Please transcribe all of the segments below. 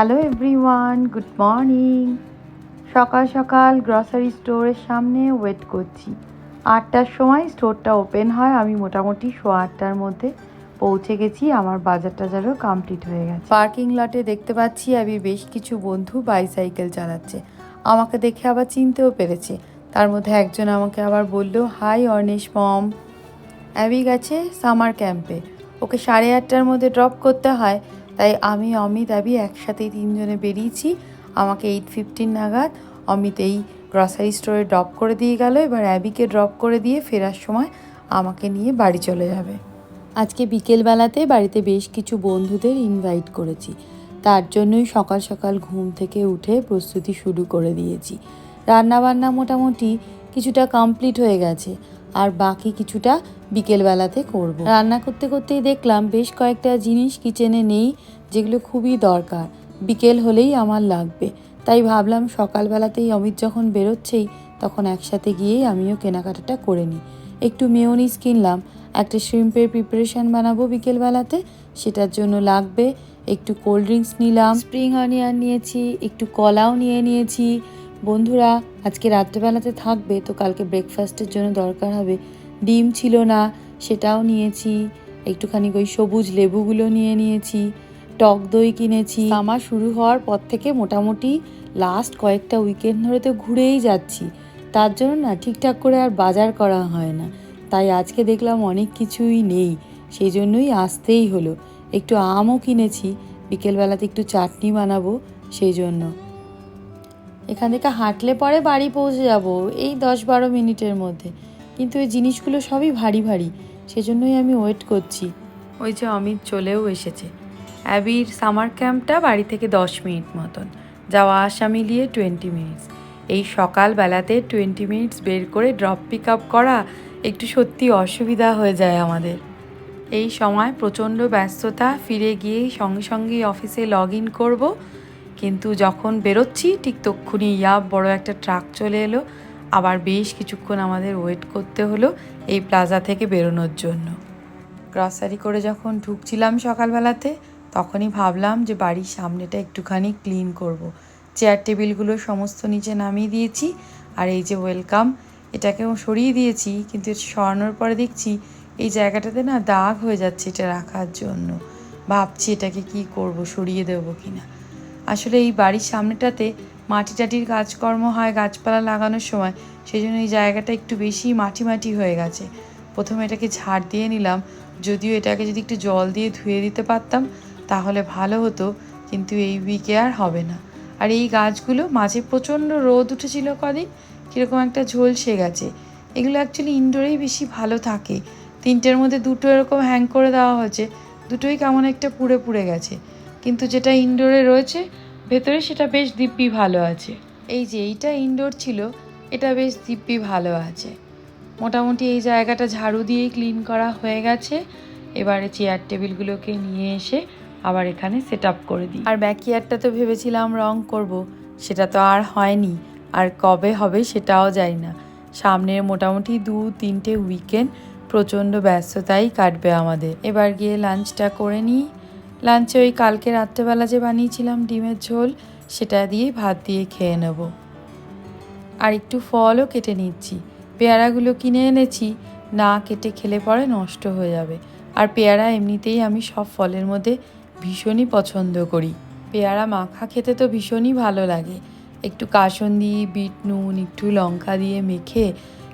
Hello everyone good morning সকাল সকাল grocery স্টোরের সামনে ওয়েট করছি। আটটার সময় স্টোরটা ওপেন হয়। আমি মোটামুটি সোয়া আটটার মধ্যে পৌঁছে গেছি। আমার বাজার টাজারও কমপ্লিট হয়ে গেছে। পার্কিং লটে দেখতে পাচ্ছি আমি বেশ কিছু বন্ধু বাইসাইকেল চালাচ্ছে। আমাকে দেখে আবার চিনতেও পেরেছে। তার মধ্যে একজন আমাকে আবার বলল হাই অর্নেশ মম অ্যাবি গেছে সামার ক্যাম্পে ওকে সাড়ে আটটার মধ্যে ড্রপ করতে হয়। তাই আমি, অমিত অ্যাবি একসাথেই তিনজনে বেরিয়েছি। আমাকে এইট ফিফটিন নাগাদ অমিত এই গ্রসারি স্টোরে ড্রপ করে দিয়ে গেল, এবার অ্যাবিকে ড্রপ করে দিয়ে ফেরার সময় আমাকে নিয়ে বাড়ি চলে যাবে। আজকে বিকেলবেলাতে বাড়িতে বেশ কিছু বন্ধুদের ইনভাইট করেছি। তার জন্যই সকাল সকাল ঘুম থেকে উঠে প্রস্তুতি শুরু করে দিয়েছি। রান্নাবান্না মোটামুটি কিছুটা কমপ্লিট হয়ে গেছে, আর বাকি কিছুটা বিকেলবেলাতে করব। রান্না করতে করতেই দেখলাম বেশ কয়েকটা জিনিস কিচেনে নেই, যেগুলো খুবই দরকার। বিকেল হলেই আমার লাগবে। তাই ভাবলাম সকালবেলাতেই অমিত যখন বেরোচ্ছেই, তখন একসাথে গিয়েই আমিও কেনাকাটাটা করে নিই। একটু মেয়োনিজ কিনলাম। একটা শ্রিম্পের প্রিপারেশন বানাবো বিকেলবেলাতে, সেটার জন্য লাগবে। একটু কোল্ড ড্রিঙ্কস নিলাম। স্প্রিং অনিয়ন নিয়েছি, একটু কলাও নিয়ে নিয়েছি। বন্ধুরা, আজকে রাত্রেবেলাতে থাকবে, তো কালকে ব্রেকফাস্টের জন্য দরকার হবে। ডিম ছিল না, সেটাও নিয়েছি। একটুখানি ওই সবুজ লেবুগুলো নিয়ে নিয়েছি, টক দই কিনেছি। আমার শুরু হওয়ার পর থেকে মোটামুটি লাস্ট কয়েকটা উইকেন্ড ধরে তো ঘুরেই যাচ্ছি। তার জন্য না ঠিকঠাক করে আর বাজার করা হয় না। তাই আজকে দেখলাম অনেক কিছুই নেই, সেই জন্যই আসতেই হলো। একটু আমও কিনেছি, বিকেলবেলাতে একটু চাটনি বানাবো, সেই জন্য। এখান থেকে হাঁটলে পরে বাড়ি পৌঁছে যাব, এই দশ বারো মিনিটের মধ্যে। কিন্তু এই জিনিসগুলো সবই ভারী ভারী। সেজন্যই আমি ওয়েট করছি। ওই যে অমিত চলেও এসেছে। অ্যাবির সামার ক্যাম্পটা বাড়ি থেকে দশ মিনিট মতন। যাওয়া আসা মিলিয়ে টোয়েন্টি মিনিটস এই সকালবেলাতে টোয়েন্টি মিনিটস বের করে ড্রপ পিক আপ করা একটু সত্যি অসুবিধা হয়ে যায় আমাদের। এই সময় প্রচণ্ড ব্যস্ততা, ফিরে গিয়েই সঙ্গে সঙ্গেই অফিসে লগ ইন করব। কিন্তু যখন বেরোচ্ছি, ঠিক তক্ষুনি ইয়াব বড় একটা ট্রাক চলে এলো। আবার বেশ কিছুক্ষণ আমাদের ওয়েট করতে হলো এই প্লাজা থেকে বেরোনোর জন্য। গ্রসারি করে যখন ঢুকছিলাম সকালবেলাতে, তখনই ভাবলাম যে বাড়ির সামনেটা একটুখানি ক্লিন করব। চেয়ার টেবিলগুলো সমস্ত নিচে নামিয়ে দিয়েছি আর এই যে ওয়েলকাম এটাকেও সরিয়ে দিয়েছি, কিন্তু সরানোর পরে দেখছি এই জায়গাটাতে না দাগ হয়ে যাচ্ছে এটা রাখার জন্য। ভাবছি এটাকে কি করব, সরিয়ে দেবো কিনা। আসলে এই বাড়ির সামনেটাতে মাটি টাটির কাজকর্ম হয়, গাছপালা লাগানোর সময়। সেই জন্য এই জায়গাটা একটু বেশি মাটি মাটি হয়ে গেছে। প্রথমে এটাকে ঝাড় দিয়ে নিলাম। যদিও এটাকে যদি একটু জল দিয়ে ধুয়ে দিতে পারতাম, তাহলে ভালো হতো। কিন্তু এই উইকে আর হবে না। আর এই গাছগুলো মাঝে প্রচণ্ড রোদ উঠেছিল কদিন। কীরকম একটা ঝলসে গেছে। এগুলো অ্যাকচুয়ালি ইনডোরেই বেশি ভালো থাকে। তিনটের মধ্যে দুটো এরকম হ্যাং করে দেওয়া হয়েছে। দুটোই কেমন একটা পুড়ে পুড়ে গেছে। কিন্তু যেটা ইনডোরে রয়েছে ভেতরে সেটা বেশ দিব্যি ভালো আছে। এই যে এইটা ইনডোর ছিল এটা বেশ দিব্যি ভালো আছে। মোটামুটি এই জায়গাটা ঝাড়ু দিয়েই ক্লিন করা হয়ে গেছে। এবারে চেয়ার টেবিলগুলোকে নিয়ে এসে আবার এখানে সেট আপ করে দিই। আর ব্যাকইয়ার্ডটা তো ভেবেছিলাম রং করব সেটা তো আর হয়নি। আর কবে হবে সেটাও যাই না। সামনের মোটামুটি দু তিনটে উইকেন্ড প্রচণ্ড ব্যস্ততাই কাটবে আমাদের। এবার গিয়ে লাঞ্চটা করে নিই। লাঞ্চে ওই কালকে রাত্রেবেলা যে বানিয়েছিলাম ডিমের ঝোল, সেটা দিয়ে ভাত দিয়ে খেয়ে নেব। আর একটু ফলও কেটে নিচ্ছি। পেয়ারাগুলো কিনে এনেছি, না কেটে খেলে পরে নষ্ট হয়ে যাবে। আর পেয়ারা এমনিতেই আমি সব ফলের মধ্যে ভীষণই পছন্দ করি। পেয়ারা মাখা খেতে তো ভীষণই ভালো লাগে। একটু কাসন্দি, বিট নুন, একটু লঙ্কা দিয়ে মেখে,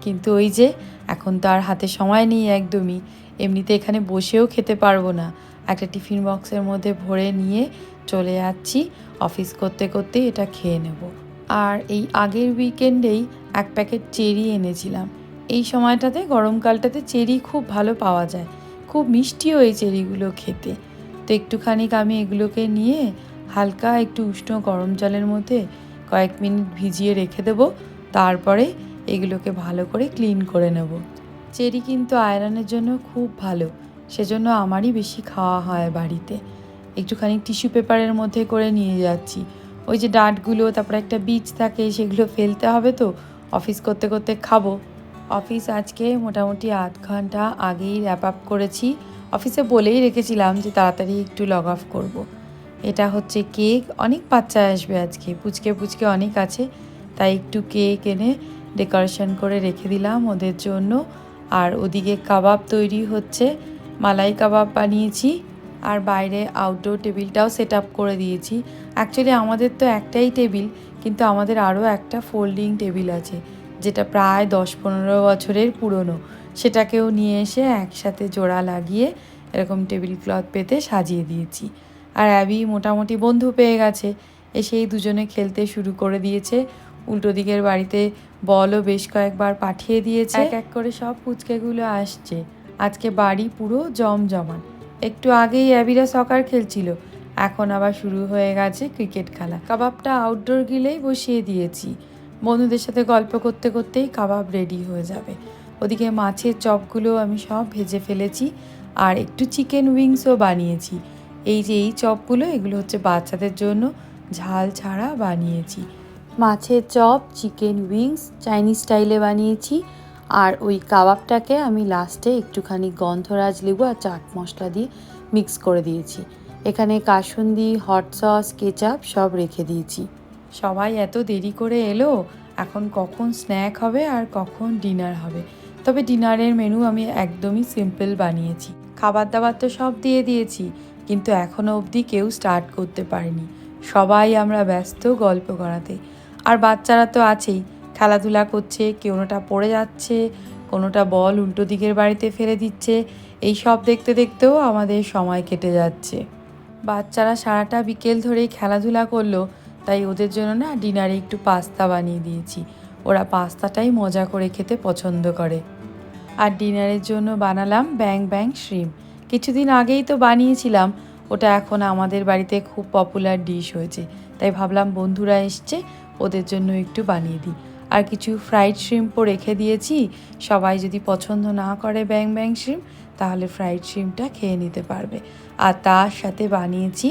কিন্তু ওই যে এখন তো আর হাতে সময় নেই একদমই। এমনিতে এখানে বসেও খেতে পারব না। একটা টিফিন বক্সের মধ্যে ভরে নিয়ে চলে যাচ্ছি। অফিস করতে করতে এটা খেয়ে নেব। আর এই আগের উইকেন্ডেই এক প্যাকেট চেরি এনেছিলাম। এই সময়টাতে গরমকালটাতে চেরি খুব ভালো পাওয়া যায়। খুব মিষ্টিও এই চেরিগুলো খেতে। তো একটুখানি আমি এগুলোকে নিয়ে হালকা একটু উষ্ণ গরম জলের মধ্যে কয়েক মিনিট ভিজিয়ে রেখে দেবো। তারপরে এগুলোকে ভালো করে ক্লিন করে নেব। চেরি কিন্তু আয়রনের জন্য খুব ভালো। সেজন্য আমারই বেশি খাওয়া হয় বাড়িতে। একটুখানি টিস্যু পেপারের মধ্যে করে নিয়ে যাচ্ছি। ওই যে ডাঁটগুলো, তারপরে একটা বীজ থাকে, সেগুলো ফেলতে হবে তো। অফিস করতে করতে খাব। অফিস আজকে মোটামুটি আধ ঘণ্টা আগেই র্যাপ আপ করেছি। অফিসে বলেই রেখেছিলাম যে তাড়াতাড়ি একটু লগ অফ করব। এটা হচ্ছে কেক। অনেক বাচ্চা আসবে আজকে। পুচকে পুচকে অনেক আছে। তাই একটু কেক এনে ডেকোরেশন করে রেখে দিলাম ওদের জন্য। আর ওদিকে কাবাব তৈরি হচ্ছে। মালাই কাবাব বানিয়েছি আর বাইরে আউটডোর টেবিলটাও সেট আপ করে দিয়েছি। অ্যাকচুয়ালি আমাদের তো একটাই টেবিল, কিন্তু আমাদের আরও একটা ফোল্ডিং টেবিল আছে, যেটা প্রায় দশ পনেরো বছরের পুরনো। সেটাকেও নিয়ে এসে একসাথে জোড়া লাগিয়ে এরকম টেবিল ক্লথ পেতে সাজিয়ে দিয়েছি। আর অ্যাবি মোটামুটি বন্ধু পেয়ে গেছে, এসেই দুজনে খেলতে শুরু করে দিয়েছে। উল্টো দিকের বাড়িতে বলও বেশ কয়েকবার পাঠিয়ে দিয়েছে। এক এক করে সব পুচকেগুলো আসছে। আজকে বাড়ি পুরো জমজমান একটু আগেই অ্যাবিরা সকার খেলছিল। এখন আবার শুরু হয়ে গেছে ক্রিকেট খেলা। কাবাবটা আউটডোর গিলেই বসিয়ে দিয়েছি। বন্ধুদের সাথে গল্প করতে করতেই কাবাব রেডি হয়ে যাবে। ওদিকে মাছের চপগুলো আমি সব ভেজে ফেলেছি আর একটু চিকেন উইংসও বানিয়েছি। এই যে এই চপগুলো, এগুলো হচ্ছে বাচ্চাদের জন্য ঝাল ছাড়া বানিয়েছি। মাছের চপ চিকেন উইংস চাইনিজ স্টাইলে বানিয়েছি। আর ওই কাবাবটাকে আমি লাস্টে একটুখানি গন্ধরাজ লেবু আর চাট মশলা দিয়ে মিক্স করে দিয়েছি। এখানে কাসুন্দি হট সস কেচাপ সব রেখে দিয়েছি। সবাই এত দেরি করে এলো, এখন কখন স্ন্যাক হবে আর কখন ডিনার হবে। তবে ডিনারের মেনু আমি একদমই সিম্পল বানিয়েছি। খাবার দাবার তো সব দিয়ে দিয়েছি, কিন্তু এখনও অবধি কেউ স্টার্ট করতে পারেনি। সবাই আমরা ব্যস্ত গল্প করাতে। আর বাচ্চারা তো আছেই খেলাধুলা করছে কোনোটা পড়ে যাচ্ছে, কোনোটা বল উল্টো দিকের বাড়িতে ফেলে দিচ্ছে, এই সব দেখতে দেখতেও আমাদের সময় কেটে যাচ্ছে। বাচ্চারা সারাটা বিকেল ধরেই খেলাধুলা করল, তাই ওদের জন্য না ডিনারে একটু পাস্তা বানিয়ে দিয়েছি। ওরা পাস্তাটাই মজা করে খেতে পছন্দ করে। আর ডিনারের জন্য বানালাম ব্যাং ব্যাং শ্রিম। কিছুদিন আগেই তো বানিয়েছিলাম, ওটা এখন আমাদের বাড়িতে খুব পপুলার ডিশ হয়েছে, তাই ভাবলাম বন্ধুরা এসছে, ওদের জন্য একটু বানিয়ে দিই। আর কিছু ফ্রাইড শ্রিম্পও রেখে দিয়েছি। সবাই যদি পছন্দ না করে ব্যাং ব্যাং শ্রিম তাহলে ফ্রাইড শ্রিমটা খেয়ে নিতে পারবে। আর তার সাথে বানিয়েছি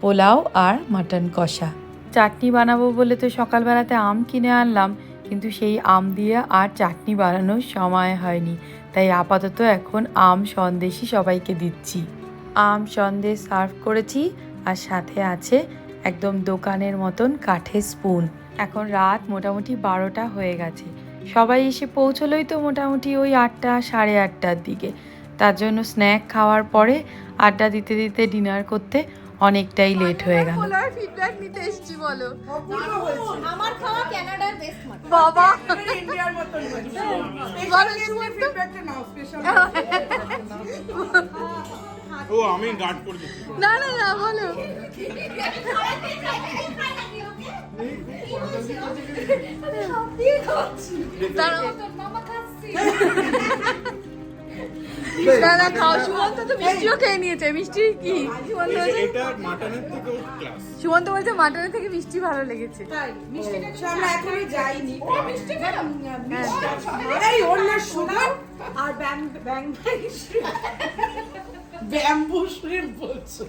পোলাও আর মাটন কষা। চাটনি বানাবো বলে তো সকালবেলাতে আম কিনে আনলাম, কিন্তু সেই আম দিয়ে আর চাটনি বানানোর সময় হয়নি। তাই আপাতত এখন আম সন্দেশই সবাইকে দিচ্ছি। আম সন্দেশ সার্ভ করেছি, আর সাথে আছে একদম দোকানের মতন কাঠের স্পুন এখন রাত মোটামুটি বারোটা হয়ে গেছে। সবাই এসে পৌঁছলোই তো মোটামুটি ওই আটটা সাড়ে আটটার দিকে। তার জন্য স্ন্যাক খাওয়ার পরে আড্ডা দিতে দিতে ডিনার করতে অনেকটাই লেট হয়ে গেল। ফিডব্যাক নিতে এসেছি বলো। আমার খাওয়া কানাডার বেস্ট বাবা। ইন্ডিয়ার মতন বলো Special নাও, special ও আমি গার্ড করে দিচ্ছি। না না না বলো। না খাও সুমন্ত তো মিষ্টিও খেয়ে নিয়েছে। মিষ্টি কি? সুমন্ত বলছে এটা মাটনের সুমন্ত বলছে মাটনের থেকে মিষ্টি ভালো লেগেছে। তাই, মিষ্টিটা তো আমরা এখনই যাইনি। না sugar আর ব্যাং- ব্যাং Bamboo shrimp বলছো।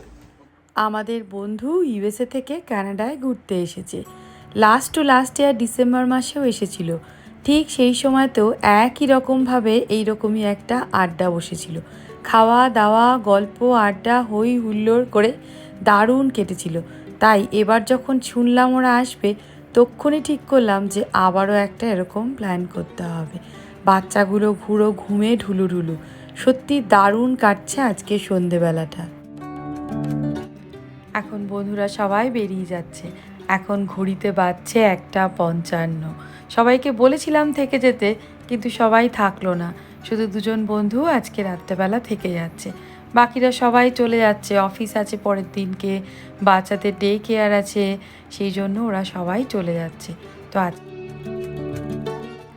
আমাদের বন্ধু ইউএসএ থেকে কানাডায় ঘুরতে এসেছে। Last to last year December মাসেও এসেছিল। ঠিক সেই সময়তেও একই রকমভাবে এইরকমই একটা আড্ডা বসেছিল। খাওয়া দাওয়া গল্প, আড্ডা হই হুল্লোড় করে দারুণ কেটেছিল। তাই এবার যখন শুনলাম ওরা আসবে তক্ষণই ঠিক করলাম যে আবারও একটা এরকম প্ল্যান করতে হবে। বাচ্চাগুলো ঘুরো, ঘুমে ঢুলু ঢুলু সত্যি দারুণ কাটছে আজকে সন্ধেবেলাটা। এখন বন্ধুরা সবাই বেরিয়ে যাচ্ছে। এখন ঘড়িতে বাজছে একটা পঞ্চান্ন। সবাইকে বলেছিলাম থেকে যেতে, কিন্তু সবাই থাকল না। শুধু দুজন বন্ধু আজকে রাত্রেবেলা থেকে যাচ্ছে। বাকিরা সবাই চলে যাচ্ছে। অফিস আছে পরের দিনকে, বাচ্চাদের ডে কেয়ার আছে, সেই জন্য ওরা সবাই চলে যাচ্ছে। তো আজ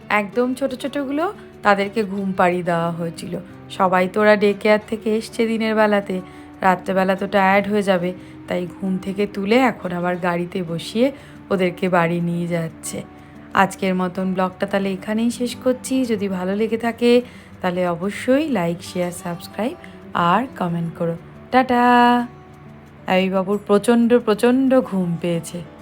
একদম ছোট ছোটোগুলো তাদেরকে ঘুম পাড়িয়ে দেওয়া হয়েছিল। সবাই তো ওরা ডে কেয়ার থেকে এসছে দিনের বেলাতে। রাত্রেবেলা তো টায়ার্ড হয়ে যাবে, তাই ঘুম থেকে তুলে এখন আবার গাড়িতে বসিয়ে ওদেরকে বাড়ি নিয়ে যাচ্ছে। আজকের মতন ব্লগটা তাহলে এখানেই শেষ করছি। যদি ভালো লেগে থাকে, তাহলে অবশ্যই লাইক শেয়ার সাবস্ক্রাইব আর কমেন্ট করো। টাটা! বাবুর প্রচণ্ড প্রচণ্ড ঘুম পেয়েছে।